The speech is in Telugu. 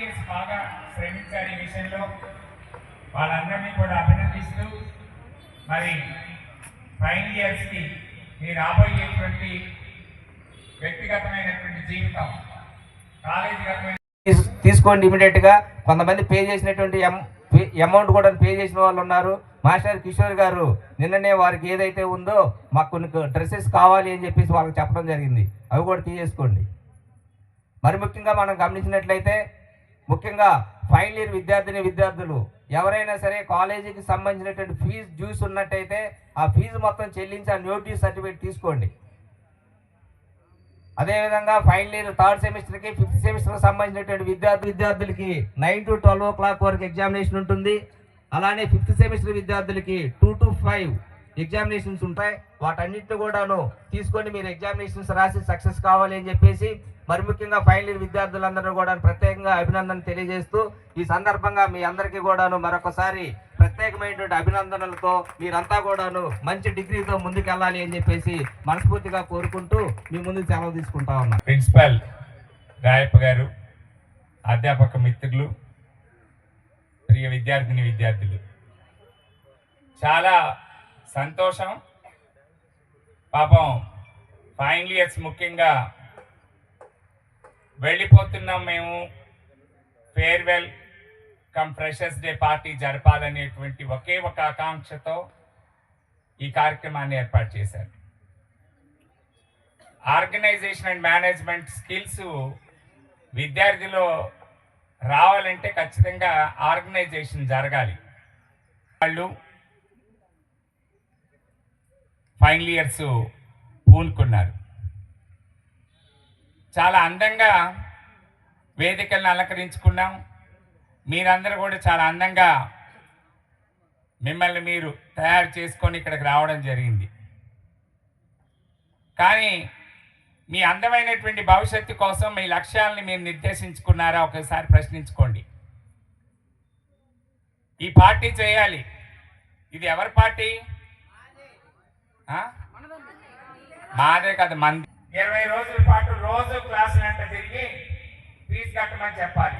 వాలంటీర్స్ బాగా శ్రమించారు ఈ విషయంలో. వాళ్ళందరినీ కూడా అభినందిస్తూ మరి ఫైనల్ ఇయర్స్కి మీ రాబోయేటువంటి వ్యక్తిగతమైనటువంటి జీవితం కాలేజీగతమైన తీసుకోండి ఇమీడియట్గా. కొంతమంది పే చేసినటువంటి అమౌంట్ కూడా పే చేసిన వాళ్ళు ఉన్నారు. మాస్టర్ కిషోర్ గారు నిన్ననే వారికి ఏదైతే ఉందో మాకు కొన్ని డ్రెస్సెస్ కావాలి అని చెప్పేసి వాళ్ళకి చెప్పడం జరిగింది. అవి కూడా తీసేసుకోండి. మరి ముఖ్యంగా మనం గమనించినట్లయితే ముఖ్యంగా ఫైనల్ ఇయర్ విద్యార్థిని విద్యార్థులు ఎవరైనా సరే కాలేజీకి సంబంధించినటువంటి ఫీజు డ్యూస్ ఉన్నట్టయితే ఆ ఫీజు మొత్తం చెల్లించి ఆ నోటీస్ సర్టిఫికేట్ తీసుకోండి. అదేవిధంగా ఫైనల్ ఇయర్ థర్డ్ సెమిస్టర్కి ఫిఫ్త్ సెమిస్టర్కి సంబంధించినటువంటి విద్యార్థి విద్యార్థులకి nine to twelve o'clock వరకు ఎగ్జామినేషన్ ఉంటుంది. అలానే ఫిఫ్త్ సెమిస్టర్ విద్యార్థులకి టూ టు ఫైవ్ ఎగ్జామినేషన్స్ ఉంటాయి. వాటన్నిటిని కూడాను తీసుకొని మీరు ఎగ్జామినేషన్స్ రాసి సక్సెస్ కావాలి అని చెప్పేసి మరి ముఖ్యంగా ఫైనల్ ఇయర్ విద్యార్థులందరూ కూడా ప్రత్యేకంగా అభినందన తెలియజేస్తూ ఈ సందర్భంగా మీ అందరికీ కూడాను మరొకసారి ప్రత్యేకమైనటువంటి అభినందనలతో మీరంతా కూడాను మంచి డిగ్రీతో ముందుకెళ్ళాలి అని చెప్పేసి మనస్ఫూర్తిగా కోరుకుంటూ మీ ముందు సెలవు తీసుకుంటా ఉన్నాను ప్రిన్సిపల్ రాయప్ప గారు అధ్యాపక మిత్రులు ప్రియ విద్యార్థిని విద్యార్థులు చాలా సంతోషం. పాపం ఫైనల్ ఇయర్స్ ముఖ్యంగా వెళ్ళిపోతున్నాం మేము. Farewell cum freshers day party జరపాలనేటువంటి ఒకే ఒక ఆకాంక్షతో ఈ కార్యక్రమాన్ని ఏర్పాటు చేశారు. ఆర్గనైజేషన్ అండ్ మేనేజ్మెంట్ స్కిల్స్ విద్యార్థిలో రావాలంటే ఖచ్చితంగా ఆర్గనైజేషన్ జరగాలి. వాళ్ళు ఫైనల్ ఇయర్స్ పూనుకున్నారు. చాలా అందంగా వేదికలను అలంకరించుకున్నాం. మీరందరూ కూడా చాలా అందంగా మిమ్మల్ని మీరు తయారు చేసుకొని ఇక్కడికి రావడం జరిగింది. కానీ మీ అందమైనటువంటి భవిష్యత్తు కోసం మీ లక్ష్యాలని మీరు నిర్దేశించుకున్నారా? ఒకసారి ప్రశ్నించుకోండి. ఈ పార్టీ చేయాలి. ఇది ఎవరి పార్టీ? మాదే కదా మంది. ఇరవై రోజుల పాటు రోజు క్లాసులు అంటే తిరిగి ఫీజు కట్టమని చెప్పాలి.